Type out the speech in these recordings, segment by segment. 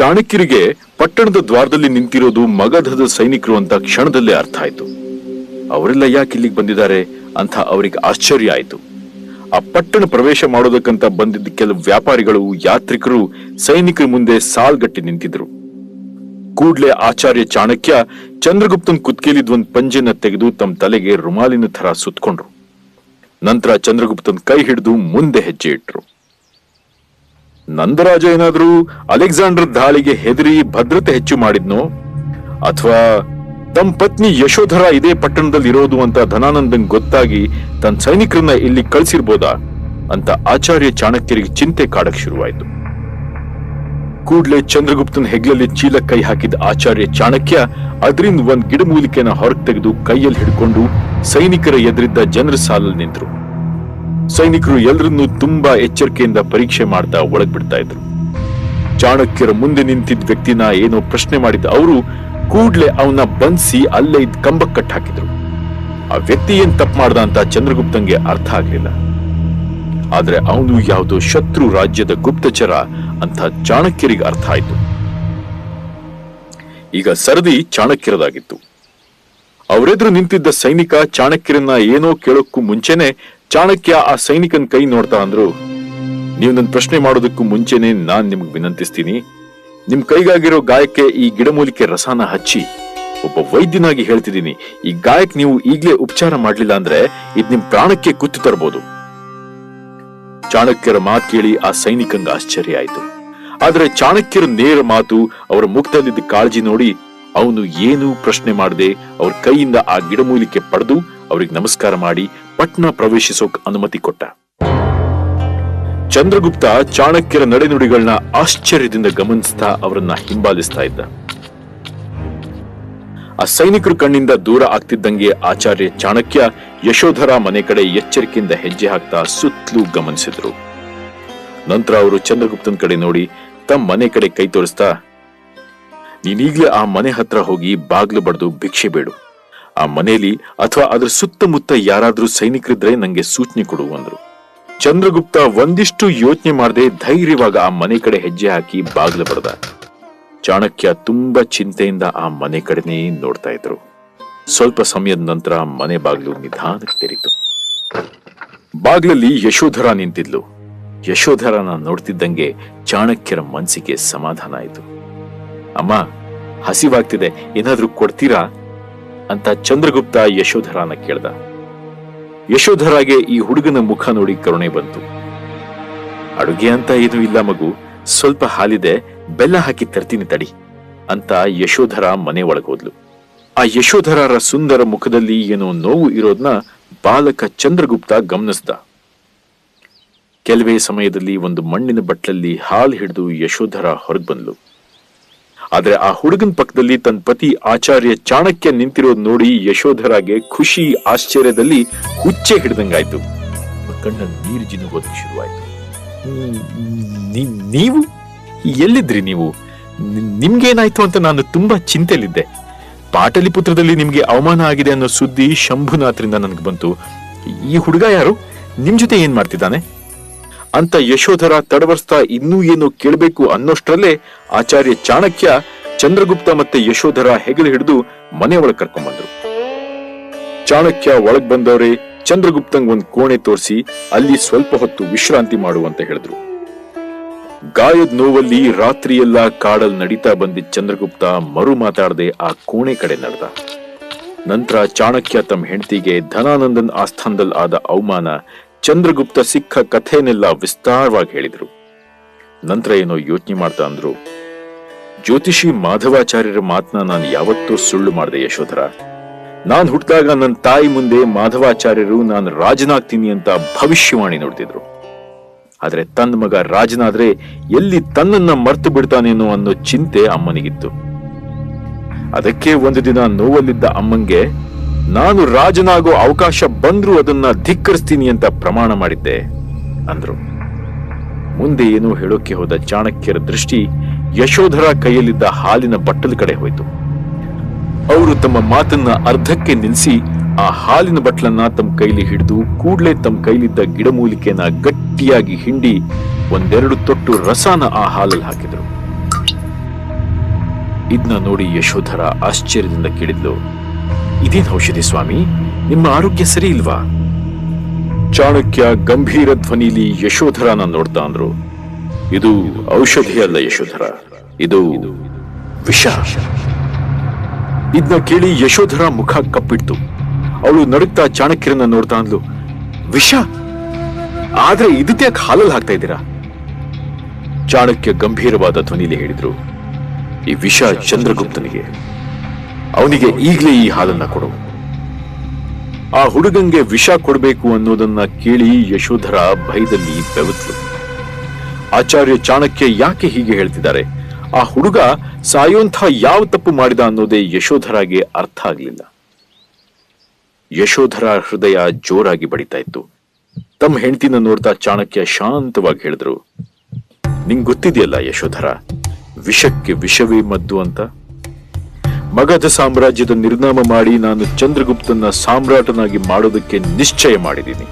ಚಾಣಕ್ಯರಿಗೆ ಪಟ್ಟಣದ ದ್ವಾರದಲ್ಲಿ ನಿಂತಿರೋದು ಮಗಧದ ಸೈನಿಕರು ಅಂತ ಕ್ಷಣದಲ್ಲೇ ಅರ್ಥ ಆಯ್ತು. ಅವರೆಲ್ಲ ಯಾಕೆ ಇಲ್ಲಿಗೆ ಬಂದಿದ್ದಾರೆ ಅಂತ ಅವರಿಗೆ ಆಶ್ಚರ್ಯ ಆಯಿತು. ಆ ಪಟ್ಟಣ ಪ್ರವೇಶ ಮಾಡೋದಕ್ಕಂತ ಬಂದಿದ್ದ ಕೆಲವು ವ್ಯಾಪಾರಿಗಳು, ಯಾತ್ರಿಕರು ಸೈನಿಕರ ಮುಂದೆ ಸಾಲ್ಗಟ್ಟಿ ನಿಂತಿದ್ರು. ಕೂಡ್ಲೆ ಆಚಾರ್ಯ ಚಾಣಕ್ಯ ಚಂದ್ರಗುಪ್ತನ್ ಕುತ್ಕೇಲಿದ್ ಒಂದ್ ಪಂಜೆನ ತೆಗೆದು ತಮ್ಮ ತಲೆಗೆ ರುಮಾಲಿನ ಥರ ಸುತ್ಕೊಂಡ್ರು. ನಂತರ ಚಂದ್ರಗುಪ್ತನ್ ಕೈ ಹಿಡಿದು ಮುಂದೆ ಹೆಜ್ಜೆ ಇಟ್ರು. ನಂದರಾಜ ಏನಾದ್ರೂ ಅಲೆಕ್ಸಾಂಡರ್ ದಾಳಿಗೆ ಹೆದರಿ ಭದ್ರತೆ ಹೆಚ್ಚು ಮಾಡಿದ್ನೋ? ಅಥವಾ ತಮ್ಮ ಪತ್ನಿ ಯಶೋಧರ ಇದೇ ಪಟ್ಟಣದಲ್ಲಿ ಇರೋದು ಅಂತ ಧನಾನಂದನ್ ಗೊತ್ತಾಗಿ ತನ್ನ ಸೈನಿಕರನ್ನ ಇಲ್ಲಿ ಕಳ್ಸಿರ್ಬೋದಾ ಅಂತ ಆಚಾರ್ಯ ಚಾಣಕ್ಯರಿಗೆ ಚಿಂತೆ ಕಾಡಕ್ ಶುರುವಾಯಿತು. ಕೂಡ್ಲೇ ಚಂದ್ರಗುಪ್ತನ ಹೆಗ್ಲಲ್ಲಿ ಚೀಲ ಕೈ ಹಾಕಿದ ಆಚಾರ್ಯ ಚಾಣಕ್ಯ ಅದರಿಂದ ಒಂದ್ ಗಿಡಮೂಲಿಕೆನ ಹೊರಗೆ ತೆಗೆದು ಕೈಯಲ್ಲಿ ಹಿಡ್ಕೊಂಡು ಸೈನಿಕರ ಎದುರಿದ್ದ ಜನರ ಸಾಲಲ್ಲಿ ನಿಂತರು. ಸೈನಿಕರು ಎಲ್ಲರನ್ನೂ ತುಂಬಾ ಎಚ್ಚರಿಕೆಯಿಂದ ಪರೀಕ್ಷೆ ಮಾಡ್ತಾ ಒಳಗ್ ಬಿಡ್ತಾ ಇದ್ರು. ಚಾಣಕ್ಯರ ಮುಂದೆ ನಿಂತಿದ್ದ ವ್ಯಕ್ತಿನ ಏನೋ ಪ್ರಶ್ನೆ ಮಾಡಿದ ಅವರು ಕೂಡ್ಲೆ ಅವನ ಬನ್ಸಿ ಅಲ್ಲೇ ಇದ್ ಕಂಬಕ್ ಕಟ್ಟಾಕಿದ್ರು ಆ ವ್ಯಕ್ತಿ ಏನ್ ತಪ್ಪು ಮಾಡ್ದ ಅಂತ ಚಂದ್ರಗುಪ್ತಂಗೆ ಅರ್ಥ ಆಗ್ಲಿಲ್ಲ. ಆದ್ರೆ ಅವನು ಯಾವುದೋ ಶತ್ರು ರಾಜ್ಯದ ಗುಪ್ತಚರ ಅಂತ ಚಾಣಕ್ಯರಿಗೆ ಅರ್ಥ ಆಯ್ತು. ಈಗ ಸರದಿ ಚಾಣಕ್ಯರದಾಗಿತ್ತು. ಅವರೆದುರು ನಿಂತಿದ್ದ ಸೈನಿಕ ಚಾಣಕ್ಯರನ್ನ ಏನೋ ಕೇಳೋಕ್ಕೂ ಮುಂಚೆನೆ ಚಾಣಕ್ಯ ಆ ಸೈನಿಕನ್ ಕೈ ನೋಡ್ತಾ ಅಂದ್ರು, ನೀವು ನನ್ನ ಪ್ರಶ್ನೆ ಮಾಡೋದಕ್ಕೂ ಮುಂಚೆನೆ ನಾನ್ ನಿಮ್ಗೆ ವಿನಂತಿಸ್ತೀನಿ. ನಿಮ್ ಕೈಗಾಗಿರೋ ಗಾಯಕ್ಕೆ ಈ ಗಿಡಮೂಲಿಕೆ ರಸಾನ ಹಚ್ಚಿ. ಒಬ್ಬ ವೈದ್ಯನಾಗಿ ಹೇಳ್ತಿದ್ದೀನಿ, ಈ ಗಾಯಕ್ ನೀವು ಈಗ್ಲೇ ಉಪಚಾರ ಮಾಡ್ಲಿಲ್ಲ ಅಂದ್ರೆ ಇದ್ ನಿಮ್ ಪ್ರಾಣಕ್ಕೆ ಕುತ್ತು ತರಬಹುದು ಚಾಣಕ್ಯರ ಮಾತು ಕೇಳಿ ಆ ಸೈನಿಕಂಗ ಆಶ್ಚರ್ಯ ಆಯ್ತು. ಆದ್ರೆ ಚಾಣಕ್ಯರ ನೇರ ಮಾತು, ಅವರ ಮುಖದಲ್ಲಿದ್ದ ಕಾಳಜಿ ನೋಡಿ ಅವನು ಏನೂ ಪ್ರಶ್ನೆ ಮಾಡದೆ ಅವ್ರ ಕೈಯಿಂದ ಆ ಗಿಡಮೂಲಿಕೆ ಪಡೆದು ಅವ್ರಿಗೆ ನಮಸ್ಕಾರ ಮಾಡಿ ಪಟ್ನ ಪ್ರವೇಶಿಸೋಕ್ ಅನುಮತಿ ಕೊಟ್ಟ. ಚಂದ್ರಗುಪ್ತ ಚಾಣಕ್ಯರ ನಡೆನುಡಿಗಳನ್ನ ಆಶ್ಚರ್ಯದಿಂದ ಗಮನಿಸ್ತಾ ಅವರನ್ನ ಹಿಂಬಾಲಿಸ್ತಾ ಇದ್ದ. ಆ ಸೈನಿಕರು ಕಣ್ಣಿಂದ ದೂರ ಆಗ್ತಿದ್ದಂಗೆ ಆಚಾರ್ಯ ಚಾಣಕ್ಯ ಯಶೋಧರ ಮನೆ ಕಡೆ ಎಚ್ಚರಿಕೆಯಿಂದ ಹೆಜ್ಜೆ ಹಾಕ್ತಾ ಸುತ್ತಲೂ ಗಮನಿಸಿದ್ರು. ನಂತರ ಅವರು ಚಂದ್ರಗುಪ್ತನ ಕಡೆ ನೋಡಿ ತಮ್ಮ ಮನೆ ಕಡೆ ಕೈ ತೋರಿಸ್ತಾ, ನೀನೀಗ್ಲೇ ಆ ಮನೆ ಹತ್ರ ಹೋಗಿ ಬಾಗ್ಲು ಬಡ್ದು ಭಿಕ್ಷೆ ಬೇಡು. ಆ ಮನೆಯಲ್ಲಿ ಅಥವಾ ಅದರ ಸುತ್ತಮುತ್ತ ಯಾರಾದ್ರೂ ಸೈನಿಕರಿದ್ರೆ ನಂಗೆ ಸೂಚನೆ ಕೊಡು ಅಂದ್ರು. ಚಂದ್ರಗುಪ್ತ ಒಂದಿಷ್ಟು ಯೋಚನೆ ಮಾಡದೆ ಧೈರ್ಯವಾಗ ಆ ಮನೆ ಕಡೆ ಹೆಜ್ಜೆ ಹಾಕಿ ಬಾಗಿಲು ಬರೆದ ಚಾಣಕ್ಯ ತುಂಬಾ ಚಿಂತೆಯಿಂದ ಆ ಮನೆ ಕಡೆನೇ ನೋಡ್ತಾ ಇದ್ರು. ಸ್ವಲ್ಪ ಸಮಯದ ನಂತರ ಮನೆ ಬಾಗಿಲು ನಿಧಾನಕ್ಕೆ ತೆರೀತು ಬಾಗಿಲಲ್ಲಿ ಯಶೋಧರ ನಿಂತಿದ್ಲು. ಯಶೋಧರನ ನೋಡ್ತಿದ್ದಂಗೆ ಚಾಣಕ್ಯರ ಮನಸ್ಸಿಗೆ ಸಮಾಧಾನ ಆಯ್ತು. ಅಮ್ಮ, ಹಸಿವಾಗ್ತಿದೆ. ಏನಾದ್ರೂ ಕೊಡ್ತೀರಾ? ಅಂತ ಚಂದ್ರಗುಪ್ತ ಯಶೋಧರನ ಕೇಳ್ದ. ಯಶೋಧರಾಗೆ ಈ ಹುಡುಗನ ಮುಖ ನೋಡಿ ಕರುಣೆ ಬಂತು. ಅಡುಗೆ ಅಂತ ಏನೂ ಇಲ್ಲ ಮಗು, ಸ್ವಲ್ಪ ಹಾಲಿದೆ, ಬೆಲ್ಲ ಹಾಕಿ ತರ್ತೀನಿ ತಡಿ ಅಂತ ಯಶೋಧರ ಮನೆ ಒಳಗೋದ್ಲು ಆ ಯಶೋಧರರ ಸುಂದರ ಮುಖದಲ್ಲಿ ಏನೋ ನೋವು ಇರೋದ್ನ ಬಾಲಕ ಚಂದ್ರಗುಪ್ತ ಗಮನಿಸ್ದ. ಕೆಲವೇ ಸಮಯದಲ್ಲಿ ಒಂದು ಮಣ್ಣಿನ ಬಟ್ಲಲ್ಲಿ ಹಾಲು ಹಿಡಿದು ಯಶೋಧರ ಹೊರಗೆ ಬಂದ್ಲು. ಆದ್ರೆ ಆ ಹುಡುಗನ ಪಕ್ಕದಲ್ಲಿ ತನ್ನ ಪತಿ ಆಚಾರ್ಯ ಚಾಣಕ್ಯ ನಿಂತಿರೋದು ನೋಡಿ ಯಶೋಧರಾಗೆ ಖುಷಿ, ಆಶ್ಚರ್ಯದಲ್ಲಿ ಹುಚ್ಚೆ ಹಿಡ್ದಂಗಾಯ್ತು. ಕಣ್ಣ ನೀರು ಜಿನುಗೋದಕ್ಕೆ ಶುರುವಾಯ್ತು. ನೀವು? ಎಲ್ಲಿದ್ರಿ ನೀವು? ನಿಮ್ಗೇನಾಯ್ತು ಅಂತ ನಾನು ತುಂಬಾ ಚಿಂತೆಲಿದ್ದೆ ಪಾಟಲಿಪುತ್ರದಲ್ಲಿ ನಿಮ್ಗೆ ಅವಮಾನ ಆಗಿದೆ ಅನ್ನೋ ಸುದ್ದಿ ಶಂಭುನಾಥ್ರಿಂದ ನನಗೆ ಬಂತು. ಈ ಹುಡುಗ ಯಾರು? ನಿಮ್ ಜೊತೆ ಏನ್ ಮಾಡ್ತಿದ್ದಾನೆ? ಅಂತ ಯಶೋಧರ ತಡವರ್ಸ್ತಾ ಇನ್ನೂ ಏನು ಕೇಳಬೇಕು ಅನ್ನೋಷ್ಟರಲ್ಲೇ ಆಚಾರ್ಯ ಚಾಣಕ್ಯ ಚಂದ್ರಗುಪ್ತ ಮತ್ತೆ ಯಶೋಧರ ಹೆಗಲು ಹಿಡಿದು ಮನೆ ಒಳಗ್ ಕರ್ಕೊಂಡ್ಬಂದ್ರು ಚಾಣಕ್ಯ ಒಳಗ್ ಬಂದವರೇ ಚಂದ್ರಗುಪ್ತಂಗ್ ಒಂದ್ ಕೋಣೆ ತೋರಿಸಿ ಅಲ್ಲಿ ಸ್ವಲ್ಪ ಹೊತ್ತು ವಿಶ್ರಾಂತಿ ಮಾಡುವಂತ ಹೇಳಿದ್ರು. ಗಾಯದ ನೋವಲ್ಲಿ ರಾತ್ರಿಯೆಲ್ಲ ಕಾಡಲ್ ನಡೀತಾ ಬಂದಿದ್ದ ಚಂದ್ರಗುಪ್ತ ಮರು ಮಾತಾಡದೆ ಆ ಕೋಣೆ ಕಡೆ ನಡೆದ. ನಂತರ ಚಾಣಕ್ಯ ತಮ್ಮ ಹೆಂಡತಿಗೆ ಧನಾನಂದನ್ ಆಸ್ಥಾನದಲ್ಲಿ ಆದ ಅವಮಾನ ಚಂದ್ರಗುಪ್ತ ಸಿಕ್ಕ ಕಥೆನೆಲ್ಲ ವಿಸ್ತಾರವಾಗಿ ಹೇಳಿದ್ರು. ನಂತರ ಏನೋ ಯೋಚನೆ ಮಾಡ್ತಾ ಅಂದ್ರು, ಜ್ಯೋತಿಷಿ ಮಾಧವಾಚಾರ್ಯರ ಮಾತನ್ನ ನಾನು ಯಾವತ್ತೂ ಸುಳ್ಳು ಮಾಡಿದೆ ಯಶೋಧರ. ನಾನ್ ಹುಟ್ಟಿದಾಗ ನನ್ನ ತಾಯಿ ಮುಂದೆ ಮಾಧವಾಚಾರ್ಯರು ನಾನು ರಾಜನಾಗ್ತೀನಿ ಅಂತ ಭವಿಷ್ಯವಾಣಿ ನೋಡ್ತಿದ್ರು. ಆದ್ರೆ ತನ್ನ ಮಗ ರಾಜನಾದ್ರೆ ಎಲ್ಲಿ ತನ್ನನ್ನ ಮರ್ತು ಬಿಡ್ತಾನೇನೋ ಅನ್ನೋ ಚಿಂತೆ ಅಮ್ಮನಿಗಿತ್ತು. ಅದಕ್ಕೆ ಒಂದು ದಿನ ನೋವಲ್ಲಿದ್ದ ಅಮ್ಮಂಗೆ ನಾನು ರಾಜನಾಗೋ ಅವಕಾಶ ಬಂದ್ರೂ ಅದನ್ನ ಧಿಕ್ಕರಿಸ್ತೀನಿ ಅಂತ ಪ್ರಮಾಣ ಮಾಡಿದ್ದೆ, ಅಂದ್ರು. ಮುಂದೆ ಏನೋ ಹೇಳೋಕೆ ಹೋದ ಚಾಣಕ್ಯರ ದೃಷ್ಟಿ ಯಶೋಧರ ಕೈಯಲ್ಲಿದ್ದ ಹಾಲಿನ ಬಟ್ಟಲ ಕಡೆ ಹೋಯ್ತು. ಅವರು ತಮ್ಮ ಮಾತನ್ನ ಅರ್ಧಕ್ಕೆ ನಿಲ್ಲಿಸಿ ಆ ಹಾಲಿನ ಬಟ್ಲನ್ನ ತಮ್ಮ ಕೈಲಿ ಹಿಡಿದು ಕೂಡ್ಲೆ ತಮ್ಮ ಕೈಲಿದ್ದ ಗಿಡಮೂಲಿಕೆನ ಗಟ್ಟಿಯಾಗಿ ಹಿಂಡಿ ಒಂದೆರಡು ತೊಟ್ಟು ರಸಾನ ಆ ಹಾಲಲ್ಲಿ ಹಾಕಿದ್ರು. ಇದನ್ನ ನೋಡಿ ಯಶೋಧರ ಆಶ್ಚರ್ಯದಿಂದ ಕೇಳಿದ್ಲು. ಇದೇನ್ ಔಷಧಿ ಸ್ವಾಮಿ? ನಿಮ್ಮ ಆರೋಗ್ಯ ಸರಿ ಇಲ್ವಾ? ಚಾಣಕ್ಯ ಗಂಭೀರ ಧ್ವನಿಲಿ ಯಶೋಧರನ ನೋಡ್ತಾ ಅಂದ್ರು. ಇದು ಔಷಧಿ ಅಲ್ಲ ಯಶೋಧರ, ಇದು ವಿಷ. ಇದನ್ನ ಕೇಳಿ ಯಶೋಧರ ಮುಖ ಕಪ್ಪಿಡ್ತು. ಅವಳು ನಡುಕ್ತಾ ಚಾಣಕ್ಯರನ್ನ ನೋಡ್ತಾ ಅಂದ್ಲು, ವಿಷ? ಆದ್ರೆ ಇದಕ್ಕೆ ಹಾಲಲ್ಲಿ ಹಾಕ್ತಾ ಇದ್ದೀರಾ? ಚಾಣಕ್ಯ ಗಂಭೀರವಾದ ಧ್ವನಿಲಿ ಹೇಳಿದ್ರು, ಈ ವಿಷ ಚಂದ್ರಗುಪ್ತನಿಗೆ. ಅವನಿಗೆ ಈಗಲೇ ಈ ಹಾಲನ್ನ ಕೊಡು. ಆ ಹುಡುಗಂಗೆ ವಿಷ ಕೊಡಬೇಕು ಅನ್ನೋದನ್ನ ಕೇಳಿ ಯಶೋಧರ ಭಯದಲ್ಲಿ ಬೆವತ್ಲು ಆಚಾರ್ಯ ಚಾಣಕ್ಯ ಯಾಕೆ ಹೀಗೆ ಹೇಳ್ತಿದ್ದಾರೆ? ಆ ಹುಡುಗ ಸಾಯೋಂಥ ಯಾವ ತಪ್ಪು ಮಾಡಿದ ಅನ್ನೋದೇ ಯಶೋಧರಾಗೆ ಅರ್ಥ ಆಗಲಿಲ್ಲ. ಯಶೋಧರ ಹೃದಯ ಜೋರಾಗಿ ಬಡಿತಾ ಇತ್ತು. ತಮ್ಮ ಹೆಂಡತಿನ ನೋಡ್ತಾ ಚಾಣಕ್ಯ ಶಾಂತವಾಗಿ ಹೇಳಿದ್ರು, ನಿಂಗೆ ಗೊತ್ತಿದೆಯಲ್ಲ ಯಶೋಧರ, ವಿಷಕ್ಕೆ ವಿಷವೇ ಮದ್ದು ಅಂತ? ಮಗಧ ಸಾಮ್ರಾಜ್ಯದ ನಿರ್ನಾಮ ಮಾಡಿ ನಾನು ಚಂದ್ರಗುಪ್ತನ ಸಾಮ್ರಾಟನಾಗಿ ಮಾಡೋದಕ್ಕೆ ನಿಶ್ಚಯ ಮಾಡಿದ್ದೀನಿ.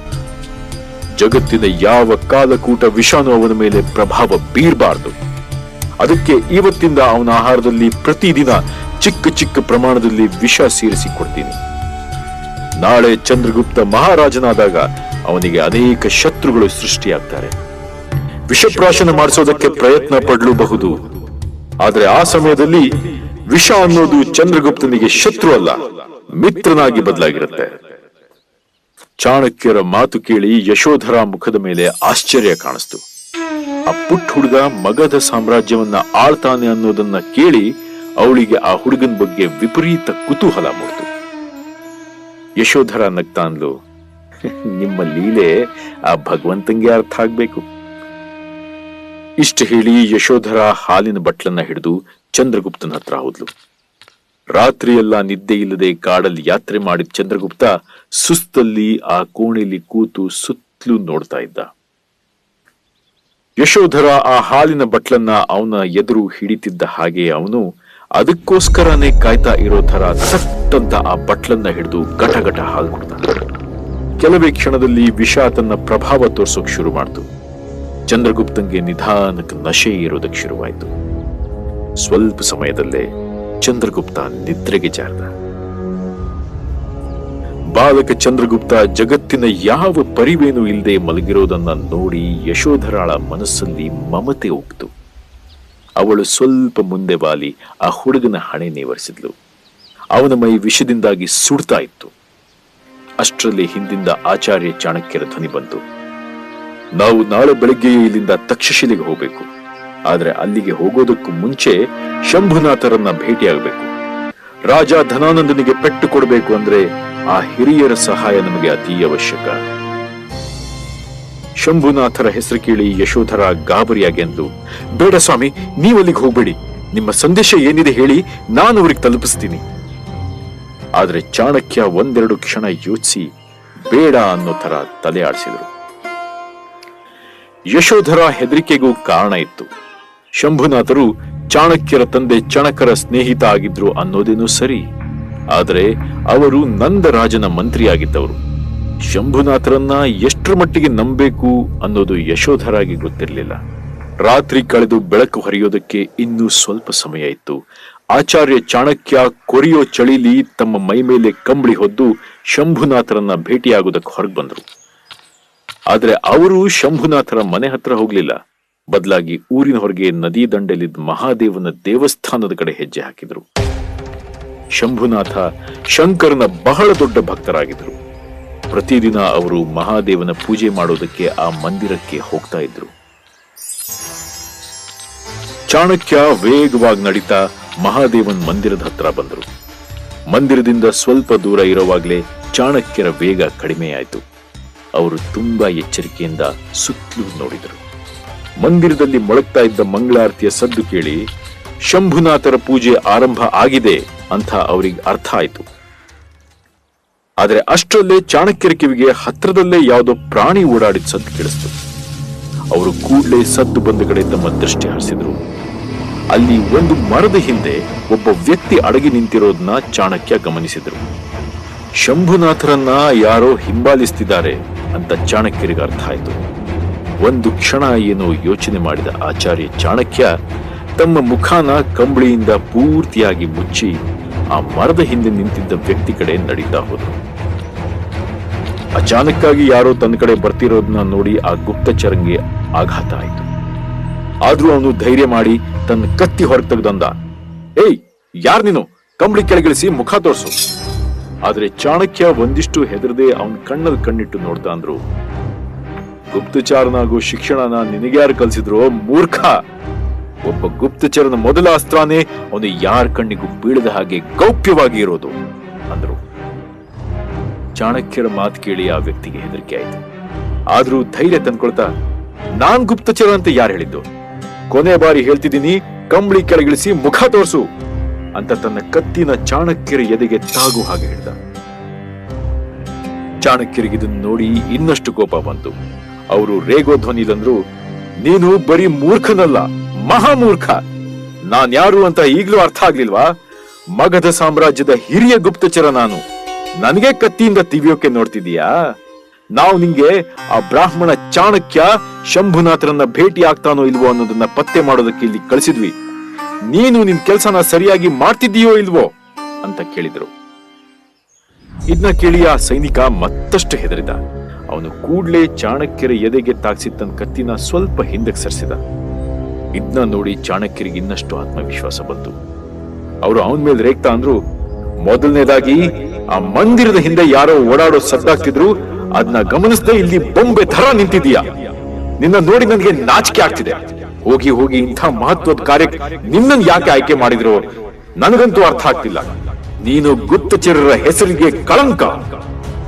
ಜಗತ್ತಿನ ಯಾವ ಕಾಲಕೂಟ ವಿಷಾನು ಅವನ ಮೇಲೆ ಪ್ರಭಾವ ಬೀರಬಾರದು. ಅದಕ್ಕೆ ಇವತ್ತಿಂದ ಅವನ ಆಹಾರದಲ್ಲಿ ಪ್ರತಿದಿನ ಚಿಕ್ಕ ಚಿಕ್ಕ ಪ್ರಮಾಣದಲ್ಲಿ ವಿಷ ಸೇರಿಸಿ ಕೊಡ್ತೀನಿ ನಾಳೆ ಚಂದ್ರಗುಪ್ತ ಮಹಾರಾಜನಾದಾಗ ಅವನಿಗೆ ಅನೇಕ ಶತ್ರುಗಳು ಸೃಷ್ಟಿಯಾಗ್ತಾರೆ. ವಿಷಪ್ರಾಶನ ಮಾಡಿಸೋದಕ್ಕೆ ಪ್ರಯತ್ನ ಪಡಲೂಬಹುದು. ಆದರೆ ಆ ಸಮಯದಲ್ಲಿ ವಿಷ ಅನ್ನೋದು ಚಂದ್ರಗುಪ್ತನಿಗೆ ಶತ್ರು ಅಲ್ಲ, ಮಿತ್ರನಾಗಿ ಬದಲಾಗಿರುತ್ತೆ. ಚಾಣಕ್ಯರ ಮಾತು ಕೇಳಿ ಯಶೋಧರ ಮುಖದ ಮೇಲೆ ಆಶ್ಚರ್ಯ ಕಾಣಿಸ್ತು. ಆ ಪುಟ್ಟ ಹುಡುಗ ಮಗಧ ಸಾಮ್ರಾಜ್ಯವನ್ನ ಆಳ್ತಾನೆ ಅನ್ನೋದನ್ನ ಕೇಳಿ ಅವಳಿಗೆ ಆ ಹುಡುಗನ ಬಗ್ಗೆ ವಿಪರೀತ ಕುತೂಹಲ ಮೂಡ್ತು. ಯಶೋಧರ ನಗ್ತಾ ನಿಮ್ಮ ಲೀಲೆ ಆ ಭಗವಂತಂಗೆ ಅರ್ಥ ಆಗ್ಬೇಕು. ಇಷ್ಟು ಹೇಳಿ ಯಶೋಧರ ಹಾಲಿನ ಬಟ್ಲನ್ನ ಹಿಡಿದು ಚಂದ್ರಗುಪ್ತನ ಹತ್ರ ಹೋದ್ಲು. ರಾತ್ರಿಯೆಲ್ಲ ನಿದ್ದೆ ಇಲ್ಲದೆ ಕಾಡಲ್ಲಿ ಯಾತ್ರೆ ಮಾಡಿದ ಚಂದ್ರಗುಪ್ತ ಸುಸ್ತಲ್ಲಿ ಆ ಕೋಣೆಯಲ್ಲಿ ಕೂತು ಸುತ್ತಲೂ ನೋಡ್ತಾ ಇದ್ದ. ಯಶೋಧರ ಆ ಹಾಲಿನ ಬಟ್ಲನ್ನ ಅವನ ಎದುರು ಹಿಡಿತಿದ್ದ ಹಾಗೆ ಅವನು ಅದಕ್ಕೋಸ್ಕರನೇ ಕಾಯ್ತಾ ಇರೋ ತರ ಸಟ್ಟಂತ ಆ ಬಟ್ಲನ್ನ ಹಿಡಿದು ಘಟಘಟ ಹಾಲು ಕೊಡ್ತಾನೆ ಕೆಲವೇ ಕ್ಷಣದಲ್ಲಿ ವಿಷ ತನ್ನ ಪ್ರಭಾವ ತೋರ್ಸೋಕ್ ಶುರು ಮಾಡ್ತು. ಚಂದ್ರಗುಪ್ತಂಗೆ ನಿಧಾನಕ್ಕೆ ನಶೆ ಇರೋದಕ್ಕೆ ಶುರುವಾಯಿತು. ಸ್ವಲ್ಪ ಸಮಯದಲ್ಲೇ ಚಂದ್ರಗುಪ್ತ ನಿದ್ರೆಗೆ ಜಾರದ. ಬಾಲಕ ಚಂದ್ರಗುಪ್ತ, ಜಗತ್ತಿನ ಯಾವ ಪರಿವೇನು ಇಲ್ಲದೆ ಮಲಗಿರೋದನ್ನ ನೋಡಿ ಯಶೋಧರಾಳ ಮನಸ್ಸಲ್ಲಿ ಮಮತೆ ಉಕ್ತು ಅವಳು ಸ್ವಲ್ಪ ಮುಂದೆ ಬಾಲಿ ಆ ಹುಡುಗನ ಹಣೆ ನೇವರಿಸಿದ್ಲು. ಅವನ ಮೈ ವಿಷದಿಂದಾಗಿ ಸುಡ್ತಾ ಇತ್ತು. ಅಷ್ಟರಲ್ಲಿ ಹಿಂದಿಂದ ಆಚಾರ್ಯ ಚಾಣಕ್ಯರ ಧ್ವನಿ ಬಂತು. ನಾವು ನಾಳೆ ಬೆಳಗ್ಗೆಯೇ ಇಲ್ಲಿಂದ ತಕ್ಷಶಿಲೆಗೆ ಹೋಗಬೇಕು. ಆದ್ರೆ ಅಲ್ಲಿಗೆ ಹೋಗೋದಕ್ಕೂ ಮುಂಚೆ ಶಂಭುನಾಥರನ್ನ ಭೇಟಿಯಾಗಬೇಕು. ರಾಜ ಧನಾನಂದನಿಗೆ ಪೆಟ್ಟು ಕೊಡಬೇಕು ಅಂದ್ರೆ ಆ ಹಿರಿಯರ ಸಹಾಯ ನಮಗೆ ಅತಿ ಅವಶ್ಯಕ. ಶಂಭುನಾಥರ ಹೆಸರು ಕೇಳಿ ಯಶೋಧರ ಗಾಬರಿಯಾಗಿ ಅಂದ್ಲು ಬೇಡ ಸ್ವಾಮಿ ನೀವು ಅಲ್ಲಿಗೆ ಹೋಗ್ಬೇಡಿ. ನಿಮ್ಮ ಸಂದೇಶ ಏನಿದೆ ಹೇಳಿ ನಾನು ಅವ್ರಿಗೆ ತಲುಪಿಸ್ತೀನಿ. ಆದ್ರೆ ಚಾಣಕ್ಯ ಒಂದೆರಡು ಕ್ಷಣ ಯೋಚಿಸಿ ಬೇಡ ಅನ್ನೋ ತರ ತಲೆ ಆಡಿಸಿದರು. ಯಶೋಧರ ಹೆದರಿಕೆಗೂ ಕಾರಣ ಇತ್ತು. ಶಂಭುನಾಥರು ಚಾಣಕ್ಯರ ತಂದೆ ಚಣಕರ ಸ್ನೇಹಿತ ಆಗಿದ್ರು ಅನ್ನೋದೇನು ಸರಿ. ಆದರೆ ಅವರು ನಂದರಾಜನ ಮಂತ್ರಿಯಾಗಿದ್ದವರು. ಶಂಭುನಾಥರನ್ನ ಎಷ್ಟರ ಮಟ್ಟಿಗೆ ನಂಬಬೇಕು ಅನ್ನೋದು ಯಶೋಧರಾಗಿ ಗೊತ್ತಿರಲಿಲ್ಲ. ರಾತ್ರಿ ಕಳೆದು ಬೆಳಕು ಹರಿಯೋದಕ್ಕೆ ಇನ್ನೂ ಸ್ವಲ್ಪ ಸಮಯ ಇತ್ತು. ಆಚಾರ್ಯ ಚಾಣಕ್ಯ ಕೊರಿಯೋ ಚಳಿಲಿ ತಮ್ಮ ಮೈ ಮೇಲೆ ಕಂಬಳಿ ಹೊದ್ದು ಶಂಭುನಾಥರನ್ನ ಭೇಟಿಯಾಗೋದಕ್ಕೆ ಹೊರಗೆ ಬಂದರು. ಆದರೆ ಅವರು ಶಂಭುನಾಥರ ಮನೆ ಹತ್ರ ಹೋಗ್ಲಿಲ್ಲ. ಬದಲಾಗಿ ಊರಿನ ಹೊರಗೆ ನದಿ ದಂಡೆಯಲ್ಲಿದ್ದ ಮಹಾದೇವನ ದೇವಸ್ಥಾನದ ಕಡೆ ಹೆಜ್ಜೆ ಹಾಕಿದ್ರು. ಶಂಭುನಾಥ ಶಂಕರನ ಬಹಳ ದೊಡ್ಡ ಭಕ್ತರಾಗಿದ್ರು ಪ್ರತಿದಿನ ಅವರು ಮಹಾದೇವನ ಪೂಜೆ ಮಾಡೋದಕ್ಕೆ ಆ ಮಂದಿರಕ್ಕೆ ಹೋಗ್ತಾ ಇದ್ರು ಚಾಣಕ್ಯ ವೇಗವಾಗಿ ನಡೀತಾ ಮಹಾದೇವನ್ ಮಂದಿರದ ಹತ್ರ ಬಂದರು. ಮಂದಿರದಿಂದ ಸ್ವಲ್ಪ ದೂರ ಇರುವಾಗಲೇ ಚಾಣಕ್ಯರ ವೇಗ ಕಡಿಮೆಯಾಯಿತು. ಅವರು ತುಂಬಾ ಎಚ್ಚರಿಕೆಯಿಂದ ಸುತ್ತಲೂ ನೋಡಿದರು. ಮಂದಿರದಲ್ಲಿ ಮೊಳಗ್ತಾ ಇದ್ದ ಮಂಗಳಾರತಿಯ ಸದ್ದು ಕೇಳಿ, ಶಂಭುನಾಥರ ಪೂಜೆ ಆರಂಭ ಆಗಿದೆ ಅಂತ ಅವರಿಗೆ ಅರ್ಥ ಆಯಿತು. ಆದರೆ ಅಷ್ಟರಲ್ಲೇ ಚಾಣಕ್ಯರ ಕಿವಿಗೆ ಹತ್ರದಲ್ಲೇ ಯಾವುದೋ ಪ್ರಾಣಿ ಓಡಾಡಿದ ಸದ್ದು ಕೇಳಿಸ್ತು. ಅವರು ಕೂಡಲೇ ಸದ್ದು ಬಂದ ಕಡೆ ತಮ್ಮ ದೃಷ್ಟಿ ಹರಿಸಿದ್ರು. ಅಲ್ಲಿ ಒಂದು ಮರದ ಹಿಂದೆ ಒಬ್ಬ ವ್ಯಕ್ತಿ ಅಡಗಿ ನಿಂತಿರೋದನ್ನ ಚಾಣಕ್ಯ ಗಮನಿಸಿದರು. ಶಂಭುನಾಥರನ್ನ ಯಾರೋ ಹಿಂಬಾಲಿಸ್ತಿದ್ದಾರೆ ಅಂತ ಚಾಣಕ್ಯರಿಗೆ ಅರ್ಥ ಆಯ್ತು. ಒಂದು ಕ್ಷಣ ಏನೋ ಯೋಚನೆ ಮಾಡಿದ ಆಚಾರ್ಯ ಚಾಣಕ್ಯ ತಮ್ಮ ಮುಖಾನ ಕಂಬಳಿಯಿಂದ ಪೂರ್ತಿಯಾಗಿ ಮುಚ್ಚಿ ಆ ಮರದ ಹಿಂದೆ ನಿಂತಿದ್ದ ವ್ಯಕ್ತಿ ಕಡೆ ನಡೀತಾ ಹೋದ್ರು ಅಚಾನಕ್ಕಾಗಿ ಯಾರೋ ತನ್ನ ಕಡೆ ಬರ್ತಿರೋದನ್ನ ನೋಡಿ ಆ ಗುಪ್ತಚರಂಗೆ ಆಘಾತ ಆಯಿತು. ಆದ್ರೂ ಅವನು ಧೈರ್ಯ ಮಾಡಿ ತನ್ನ ಕತ್ತಿ ಹೊರಗೆ ತೆಗೆದಂದ, ಏಯ್, ಯಾರ್ ನೀನು? ಕಂಬಳಿ ಕೆಳಗಿಳಿಸಿ ಮುಖ ತೋರಿಸು. ಆದ್ರೆ ಚಾಣಕ್ಯ ಒಂದಿಷ್ಟು ಹೆದರದೆ ಅವನ ಕಣ್ಣಲ್ಲಿ ಕಣ್ಣಿಟ್ಟು ನೋಡ್ತಾ ಅಂದ್ರು ಗುಪ್ತಚಾರನ ಹಾಗೂ ಶಿಕ್ಷಣನ ನಿನಗ್ಯಾರು ಕಲಿಸಿದ್ರು ಮೂರ್ಖ? ಒಬ್ಬ ಗುಪ್ತಚರನ ಮೊದಲ ಅಸ್ತ್ರಾನೇ ಅವನು ಯಾರ ಕಣ್ಣಿಗೂ ಬೀಳದ ಹಾಗೆ ಗೌಪ್ಯವಾಗಿ ಇರೋದು ಅಂದ್ರು. ಚಾಣಕ್ಯರ ಮಾತು ಕೇಳಿ ಆ ವ್ಯಕ್ತಿಗೆ ಹೆದರಿಕೆ ಆಯಿತು. ಆದ್ರೂ ಧೈರ್ಯ ತಂದ್ಕೊಳ್ತಾ, ನಾನ್ ಗುಪ್ತಚರ ಅಂತ ಯಾರು ಹೇಳಿದ್ದು? ಕೊನೆ ಬಾರಿ ಹೇಳ್ತಿದ್ದೀನಿ, ಕಂಬಳಿ ಕೆಳಗಿಳಿಸಿ ಮುಖ ತೋರ್ಸು ಅಂತ ತನ್ನ ಕತ್ತಿನ ಚಾಣಕ್ಯರ ಎದೆಗೆ ತಾಗು ಹಾಗೆ ಹೇಳಿದ ಚಾಣಕ್ಯರಿಗೆ ಇದನ್ನು ನೋಡಿ ಇನ್ನಷ್ಟು ಕೋಪ ಬಂತು. ಅವರು ರೇಗೋ ಧ್ವನಿಲಂದ್ರು, ನೀನು ಬರೀ ಮೂರ್ಖನಲ್ಲ, ಮಹಾಮೂರ್ಖ. ನಾನ್ ಯಾರು ಅಂತ ಈಗ್ಲೂ ಅರ್ಥ ಆಗ್ಲಿಲ್ವಾ? ಮಗಧ ಸಾಮ್ರಾಜ್ಯದ ಹಿರಿಯ ಗುಪ್ತಚರ ನಾನು. ನನಗೆ ಕತ್ತಿಯಿಂದ ತಿವಿಯೋಕೆ ನೋಡ್ತಿದೀಯಾ ನಾವು ನಿಂಗೆ ಆ ಬ್ರಾಹ್ಮಣ ಚಾಣಕ್ಯ ಶಂಭುನಾಥರನ್ನ ಭೇಟಿ ಆಗ್ತಾನೋ ಇಲ್ವೋ ಅನ್ನೋದನ್ನ ಪತ್ತೆ ಮಾಡೋದಕ್ಕೆ ಇಲ್ಲಿ ಕಳಿಸಿದ್ವಿ. ನೀನು ನಿನ್ ಕೆಲಸನ ಸರಿಯಾಗಿ ಮಾಡ್ತಿದ್ದೀಯೋ ಇಲ್ವೋ? ಅಂತ ಕೇಳಿದ್ರು. ಇದನ್ನ ಕೇಳಿ ಆ ಸೈನಿಕ ಮತ್ತಷ್ಟು ಹೆದರಿದ. ಅವನು ಕೂಡ್ಲೇ ಚಾಣಕ್ಯರ ಎದೆಗೆ ತಾಗಿಸಿ ತನ್ನ ಕತ್ತಿನ ಸ್ವಲ್ಪ ಹಿಂದಕ್ಕೆ ಸರಿಸಿದ. ಇದನ್ನ ನೋಡಿ ಚಾಣಕ್ಯರಿಗೆ ಇನ್ನಷ್ಟು ಆತ್ಮವಿಶ್ವಾಸ ಬಂತು. ಅವರು ಅವನ ಮೇಲೆ ರೇಗ್ತಾ ಅಂದ್ರು, ಮೊದಲನೇದಾಗಿ ಆ ಮಂದಿರದ ಹಿಂದೆ ಯಾರೋ ಓಡಾಡೋ ಸದ್ದಾಗ್ತಿದ್ರು ಅದನ್ನ ಗಮನಿಸದೆ ಇಲ್ಲಿ ಬೊಂಬೆ ತರ ನಿಂತಿದೀಯ ನಿನ್ನ ನೋಡಿ ನನಗೆ ನಾಚಿಕೆ ಆಗ್ತಿದೆ. ಹೋಗಿ ಹೋಗಿ ಇಂಥ ಮಹತ್ವದ ಕಾರ್ಯಕ್ಕೆ ನಿನ್ನನ್ನು ಯಾಕೆ ಆಯ್ಕೆ ಮಾಡಿದ್ರು? ನನಗಂತೂ ಅರ್ಥ ಆಗ್ತಿಲ್ಲ. ನೀನು ಗುಪ್ತಚರರ ಹೆಸರಿಗೆ ಕಳಂಕ.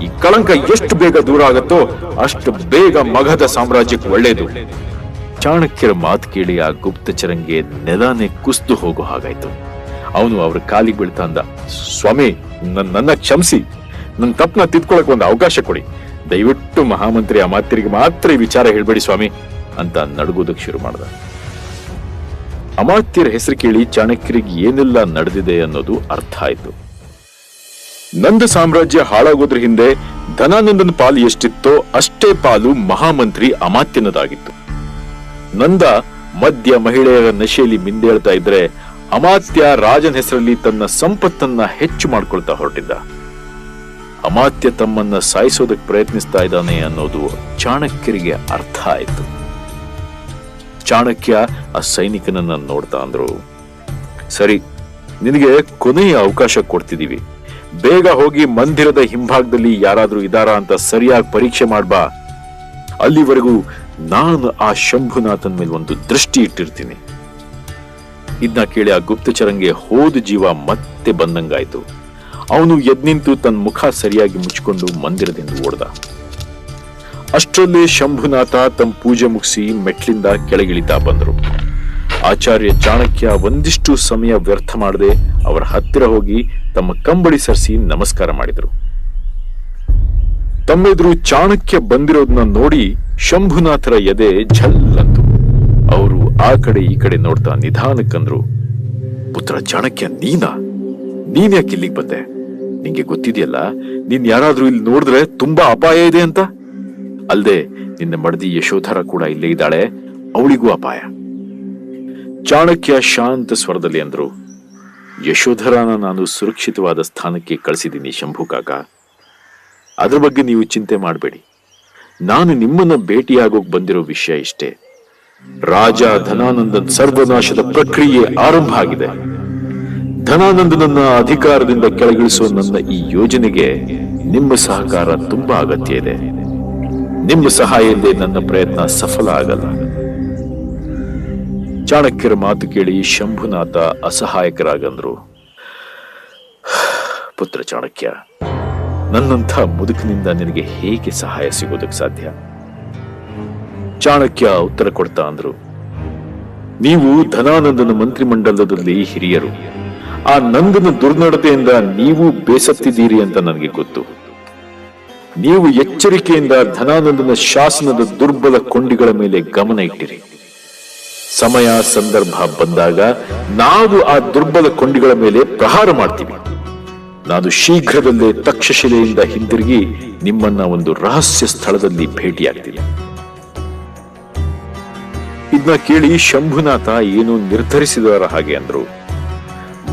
ಈ ಕಳಂಕ ಎಷ್ಟು ಬೇಗ ದೂರ ಆಗತ್ತೋ ಅಷ್ಟು ಬೇಗ ಮಗಧ ಸಾಮ್ರಾಜ್ಯಕ್ಕೆ ಒಳ್ಳೇದು ಚಾಣಕ್ಯರ ಮಾತು ಕೇಳಿ ಆ ಗುಪ್ತಚರಂಗೆ ನೆಲಾನೆ ಕುಸ್ದು ಹೋಗೋ ಹಾಗಾಯ್ತು. ಅವನು ಅವ್ರ ಕಾಲಿಗೆ ಬೀಳ್ತಾ ಅಂದ, ಸ್ವಾಮಿ, ನನ್- ನನ್ನ ಕ್ಷಮಿಸಿ. ನನ್ನ ತಪ್ಪನ ತಿದ್ಕೊಳಕ್ ಒಂದು ಅವಕಾಶ ಕೊಡಿ. ದಯವಿಟ್ಟು ಮಹಾಮಂತ್ರಿ ಅಮಾತ್ಯರಿಗೆ ಮಾತ್ರ ಈ ವಿಚಾರ ಹೇಳ್ಬೇಡಿ ಸ್ವಾಮಿ, ಅಂತ ನಡುಗೋದಕ್ಕೆ ಶುರು ಮಾಡ್ದ. ಅಮಾತ್ಯರ ಹೆಸರು ಕೇಳಿ ಚಾಣಕ್ಯರಿಗೆ ಏನೆಲ್ಲ ನಡೆದಿದೆ ಅನ್ನೋದು ಅರ್ಥ ಆಯ್ತು. ನಂದ ಸಾಮ್ರಾಜ್ಯ ಹಾಳಾಗೋದ್ರ ಹಿಂದೆ ಧನಾನಂದನ ಪಾಲು ಎಷ್ಟಿತ್ತೋ ಅಷ್ಟೇ ಪಾಲು ಮಹಾಮಂತ್ರಿ ಅಮಾತ್ಯನದಾಗಿತ್ತು. ನಂದ ಮದ್ಯ ಮಹಿಳೆಯರ ನಶೆಯಲ್ಲಿ ಮಿಂದೇಳ್ತಾ ಇದ್ರೆ ಅಮಾತ್ಯ ರಾಜನ ಹೆಸರಲ್ಲಿ ತನ್ನ ಸಂಪತ್ತನ್ನ ಹೆಚ್ಚು ಮಾಡ್ಕೊಳ್ತಾ ಹೊರಟಿದ್ದ. ಅಮಾತ್ಯ ತಮ್ಮನ್ನ ಸಾಯಿಸೋದಕ್ಕೆ ಪ್ರಯತ್ನಿಸ್ತಾ ಇದ್ದಾನೆ ಅನ್ನೋದು ಚಾಣಕ್ಯರಿಗೆ ಅರ್ಥ ಆಯ್ತು. ಚಾಣಕ್ಯ ಆ ಸೈನಿಕನನ್ನ ನೋಡ್ತಾ ಅಂದ್ರು, ಸರಿ, ನಿನಗೆ ಕೊನೆಯ ಅವಕಾಶ ಕೊಡ್ತಿದೀವಿ. ಬೇಗ ಹೋಗಿ ಮಂದಿರದ ಹಿಂಭಾಗದಲ್ಲಿ ಯಾರಾದ್ರೂ ಇದಾರಾ ಅಂತ ಸರಿಯಾಗಿ ಪರೀಕ್ಷೆ ಮಾಡ್ಬಾ ಅಲ್ಲಿವರೆಗೂ ನಾನು ಆ ಶಂಭುನಾಥನ್ ಮೇಲೆ ಒಂದು ದೃಷ್ಟಿ ಇಟ್ಟಿರ್ತೀನಿ. ಇದನ್ನ ಕೇಳಿ ಆ ಗುಪ್ತಚರಂಗೆ ಹೋದ ಜೀವ ಮತ್ತೆ ಬಂದಂಗಾಯ್ತು. ಅವನು ಎದ್ನಿಂತು ತನ್ನ ಮುಖ ಸರಿಯಾಗಿ ಮುಚ್ಚಿಕೊಂಡು ಮಂದಿರದಿಂದ ಓಡ್ದ. ಅಷ್ಟರಲ್ಲೇ ಶಂಭುನಾಥ ತಮ್ಮ ಪೂಜೆ ಮುಗಿಸಿ ಮೆಟ್ಲಿಂದ ಕೆಳಗಿಳಿತಾ ಬಂದರು. ಆಚಾರ್ಯ ಚಾಣಕ್ಯ ಒಂದಿಷ್ಟು ಸಮಯ ವ್ಯರ್ಥ ಮಾಡದೆ ಅವರ ಹತ್ತಿರ ಹೋಗಿ ತಮ್ಮ ಕಂಬಳಿ ಸರಿಸಿ ನಮಸ್ಕಾರ ಮಾಡಿದರು. ತಮ್ಮೆದುರು ಚಾಣಕ್ಯ ಬಂದಿರೋದನ್ನ ನೋಡಿ ಶಂಭುನಾಥರ ಎದೆ ಝಲ್ಲಂತು. ಅವರು ಆ ಕಡೆ ಈ ಕಡೆ ನೋಡ್ತಾ ನಿಧಾನಕ್ಕಂದ್ರು, ಪುತ್ರ ಚಾಣಕ್ಯ, ನೀನಾ? ನೀನ್ ಯಾಕೆ ಇಲ್ಲಿಗೆ ಬಂದೆ? ನಿಂಗೆ ಗೊತ್ತಿದೆಯಲ್ಲ, ನೀನ್ ಯಾರಾದ್ರೂ ಇಲ್ಲಿ ನೋಡಿದ್ರೆ ತುಂಬಾ ಅಪಾಯ ಇದೆ ಅಂತ? ಅಲ್ಲದೆ ನಿನ್ನ ಮಡದಿ ಯಶೋಧರ ಕೂಡ ಇಲ್ಲೇ ಇದ್ದಾಳೆ, ಅವಳಿಗೂ ಅಪಾಯ. ಚಾಣಕ್ಯ ಶಾಂತ ಸ್ವರದಲ್ಲಿ ಅಂದ್ರು, ಯಶೋಧರನ ನಾನು ಸುರಕ್ಷಿತವಾದ ಸ್ಥಾನಕ್ಕೆ ಕಳಿಸಿದ್ದೀನಿ ಶಂಭು ಕಾಕ. ಅದ್ರ ಬಗ್ಗೆ ನೀವು ಚಿಂತೆ ಮಾಡಬೇಡಿ. ನಾನು ನಿಮ್ಮನ್ನ ಭೇಟಿಯಾಗೋಕ್ ಬಂದಿರೋ ವಿಷಯ ಇಷ್ಟೇ. ರಾಜ ಧನಾನಂದನ್ ಸರ್ವನಾಶದ ಪ್ರಕ್ರಿಯೆ ಆರಂಭ ಆಗಿದೆ. ಧನಾನಂದನನ್ನ ಅಧಿಕಾರದಿಂದ ಕೆಳಗಿಳಿಸುವ ನನ್ನ ಈ ಯೋಜನೆಗೆ ನಿಮ್ಮ ಸಹಕಾರ ತುಂಬಾ ಅಗತ್ಯ ಇದೆ. ನಿಮ್ಮ ಸಹಾಯ ಇಲ್ಲದೆ ನನ್ನ ಪ್ರಯತ್ನ ಸಫಲ ಆಗಲ್ಲ. ಚಾಣಕ್ಯರ ಮಾತು ಕೇಳಿ ಶಂಭುನಾಥ ಅಸಹಾಯಕರಾಗಂದ್ರು. ಪುತ್ರ ಚಾಣಕ್ಯ, ನನ್ನಂಥ ಮುದುಕಿನಿಂದ ನಿನಗೆ ಹೇಗೆ ಸಹಾಯ ಸಿಗೋದಕ್ಕೆ ಸಾಧ್ಯ? ಚಾಣಕ್ಯ ಉತ್ತರ ಕೊಡ್ತಾ ಅಂದ್ರು. ನೀವು ಧನಾನಂದನ ಮಂತ್ರಿಮಂಡಲದಲ್ಲಿ ಹಿರಿಯರು. ಆ ನಂದನ ದುರ್ನಡತೆಯಿಂದ ನೀವು ಬೇಸತ್ತಿದ್ದೀರಿ ಅಂತ ನನಗೆ ಗೊತ್ತು. ನೀವು ಎಚ್ಚರಿಕೆಯಿಂದ ಧನಾನಂದನ ಶಾಸನದ ದುರ್ಬಲ ಕೊಂಡಿಗಳ ಮೇಲೆ ಗಮನ ಇಟ್ಟಿರಿ. ಸಮಯ ಸಂದರ್ಭ ಬಂದಾಗ ನಾವು ಆ ದುರ್ಬಲ ಕೊಂಡಿಗಳ ಮೇಲೆ ಪ್ರಹಾರ ಮಾಡ್ತೀವಿ. ನಾನು ಶೀಘ್ರದಲ್ಲೇ ತಕ್ಷಶಿಲೆಯಿಂದ ಹಿಂದಿರುಗಿ ನಿಮ್ಮನ್ನ ಒಂದು ರಹಸ್ಯ ಸ್ಥಳದಲ್ಲಿ ಭೇಟಿಯಾಗ್ತೀನಿ. ಇದನ್ನ ಕೇಳಿ ಶಂಭುನಾಥ ಏನು ನಿರ್ಧರಿಸಿದವರ ಹಾಗೆ ಅಂದ್ರು.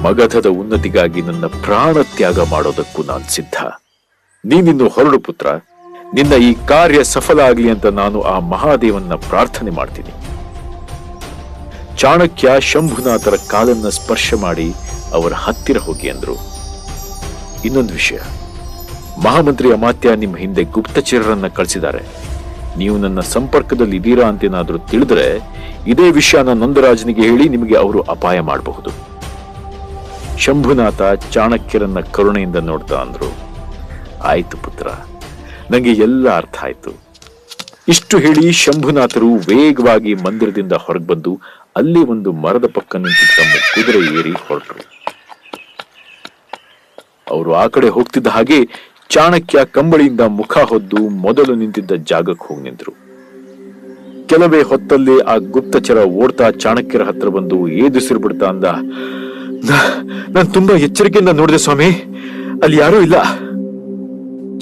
ಮಗಧದ ಉನ್ನತಿಗಾಗಿ ನನ್ನ ಪ್ರಾಣ ತ್ಯಾಗ ಮಾಡೋದಕ್ಕೂ ನಾನು ಸಿದ್ಧ. ನೀನಿನ್ನು ಹೊರಡು ಪುತ್ರ. ನಿನ್ನ ಈ ಕಾರ್ಯ ಸಫಲ ಆಗ್ಲಿ ಅಂತ ನಾನು ಆ ಮಹಾದೇವನ್ನ ಪ್ರಾರ್ಥನೆ ಮಾಡ್ತೀನಿ. ಚಾಣಕ್ಯ ಶಂಭುನಾಥರ ಕಾಲನ್ನ ಸ್ಪರ್ಶ ಮಾಡಿ ಅವರ ಹತ್ತಿರ ಹೋಗಿ ಅಂದ್ರು. ಇನ್ನೊಂದು ವಿಷಯ. ಮಹಾಮಂತ್ರಿ ಅಮಾತ್ಯ ನಿಮ್ಮ ಹಿಂದೆ ಗುಪ್ತಚರರನ್ನ ಕಳಿಸಿದ್ದಾರೆ. ನೀವು ನನ್ನ ಸಂಪರ್ಕದಲ್ಲಿ ಇದ್ದೀರಾ ಅಂತೇನಾದ್ರೂ ತಿಳಿದ್ರೆ ಇದೇ ವಿಷಯನ ನಂದರಾಜನಿಗೆ ಹೇಳಿ ನಿಮಗೆ ಅವರು ಅಪಾಯ ಮಾಡಬಹುದು. ಶಂಭುನಾಥ ಚಾಣಕ್ಯರನ್ನ ಕರುಣೆಯಿಂದ ನೋಡ್ತಾ ಅಂದ್ರು. ಆಯ್ತು ಪುತ್ರ ನನಗೆ ಎಲ್ಲ ಅರ್ಥ ಆಯ್ತು. ಇಷ್ಟು ಹೇಳಿ ಶಂಭುನಾಥರು ವೇಗವಾಗಿ ಮಂದಿರದಿಂದ ಹೊರಗೆ ಬಂದು ಅಲ್ಲಿ ಒಂದು ಮರದ ಪಕ್ಕ ನಿಂತು ತಮ್ಮ ಕುದುರೆ ಏರಿ ಹೊರಟರು. ಅವರು ಆ ಕಡೆ ಹೋಗ್ತಿದ್ದ ಹಾಗೆ ಚಾಣಕ್ಯ ಕಂಬಳಿಯಿಂದ ಮುಖ ಹೊದ್ದು ಮೊದಲು ನಿಂತಿದ್ದ ಜಾಗಕ್ಕೆ ಹೋಗಿ ನಿಂತರು. ಕೆಲವೇ ಹೊತ್ತಲ್ಲಿ ಆ ಗುಪ್ತಚರ ಓಡ್ತಾ ಚಾಣಕ್ಯರ ಹತ್ರ ಬಂದು ಏದುಸಿರು ಬಿಡ್ತಾ ಅಂದ ನಾನು ತುಂಬಾ ಎಚ್ಚರಿಕೆಯಿಂದ ನೋಡಿದೆ ಸ್ವಾಮಿ, ಅಲ್ಲಿ ಯಾರೂ ಇಲ್ಲ.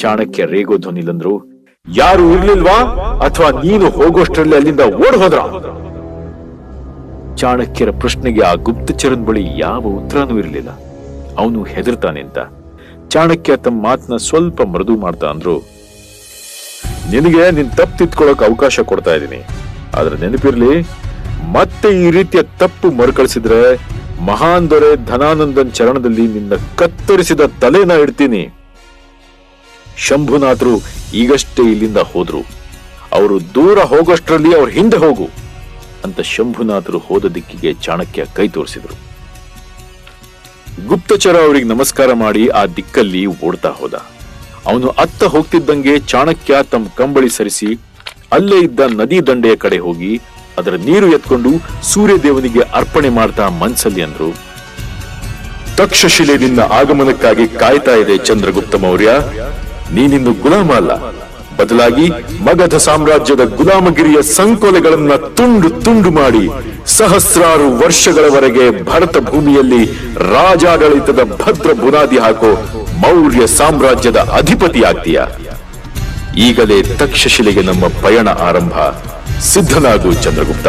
ಚಾಣಕ್ಯ ರೇಗೋ ಧ್ವನಿಲಂದ್ರು, ಯಾರು ಇರ್ಲಿಲ್ವಾ? ಅಥವಾ ನೀನು ಹೋಗೋಷ್ಟರಲ್ಲಿ ಅಲ್ಲಿಂದ ಓಡ್ ಹೋದ್ರ? ಚಾಣಕ್ಯರ ಪ್ರಶ್ನೆಗೆ ಆ ಗುಪ್ತಚರನ್ ಬಳಿ ಯಾವ ಉತ್ತರನೂ ಇರಲಿಲ್ಲ. ಅವನು ಹೆದರ್ತಾನೆ ಅಂತ ಚಾಣಕ್ಯ ತಮ್ಮ ಮಾತನ್ನ ಸ್ವಲ್ಪ ಮೃದು ಮಾಡ್ತಾ ಅಂದ್ರು, ನಿನಗೆ ನಿನ್ ತಪ್ಪು ಅವಕಾಶ ಕೊಡ್ತಾ ಇದ್ದೀನಿ. ಆದ್ರೆ ನೆನಪಿರ್ಲಿ, ಮತ್ತೆ ಈ ರೀತಿಯ ತಪ್ಪು ಮರುಕಳಿಸಿದ್ರೆ ಮಹಾನ್ ದೊರೆ ಧನಾನಂದನ್ ಚರಣದಲ್ಲಿ ನಿನ್ನ ಕತ್ತರಿಸಿದ ತಲೆನ ಇಡ್ತೀನಿ. ಶಂಭುನಾಥರು ಈಗಷ್ಟೇ ಇಲ್ಲಿಂದ ಹೋದ್ರು. ಅವರು ದೂರ ಹೋಗೋಷ್ಟರಲ್ಲಿ ಅವ್ರ ಹಿಂದೆ ಹೋಗು. ಅಂತ ಶಂಭುನಾಥರು ಹೋದ ದಿಕ್ಕಿಗೆ ಚಾಣಕ್ಯ ಕೈ ತೋರಿಸಿದರು. ಗುಪ್ತಚರ ಅವರಿಗೆ ನಮಸ್ಕಾರ ಮಾಡಿ ಆ ದಿಕ್ಕಲ್ಲಿ ಓಡ್ತಾ ಹೋದ. ಅವನು ಅತ್ತ ಹೋಗ್ತಿದ್ದಂಗೆ ಚಾಣಕ್ಯ ತಮ್ಮ ಕಂಬಳಿ ಸರಿಸಿ ಅಲ್ಲೇ ಇದ್ದ ನದಿ ದಂಡೆಯ ಕಡೆ ಹೋಗಿ ಅದರ ನೀರು ಎತ್ಕೊಂಡು ಸೂರ್ಯದೇವನಿಗೆ ಅರ್ಪಣೆ ಮಾಡ್ತಾ ಮನ್ಸಲ್ಲಿ ಅಂದ್ರು. ತಕ್ಷಶಿಲೆ ನಿನ್ನ ಆಗಮನಕ್ಕಾಗಿ ಕಾಯ್ತಾ ಇದೆ ಚಂದ್ರಗುಪ್ತ ಮೌರ್ಯ ನೀನಿಂದು ಗುಲಾಮ ಅಲ್ಲ. ಬದಲಾಗಿ ಮಗಧ ಸಾಮ್ರಾಜ್ಯದ ಗುಲಾಮಗಿರಿಯ ಸಂಕೋಲೆಗಳನ್ನ ತುಂಡು ತುಂಡು ಮಾಡಿ ಸಹಸ್ರಾರು ವರ್ಷಗಳವರೆಗೆ ಭರತ ಭೂಮಿಯಲ್ಲಿ ರಾಜಾಡಳಿತದ ಭದ್ರ ಬುನಾದಿ ಹಾಕೋ ಮೌರ್ಯ ಸಾಮ್ರಾಜ್ಯದ ಅಧಿಪತಿ ಆಗ್ತೀಯ ಈಗಲೇ ತಕ್ಷಶಿಲೆಗೆ ನಮ್ಮ ಪಯಣ ಆರಂಭ. ಸಿದ್ಧನಾಗು ಚಂದ್ರಗುಪ್ತ.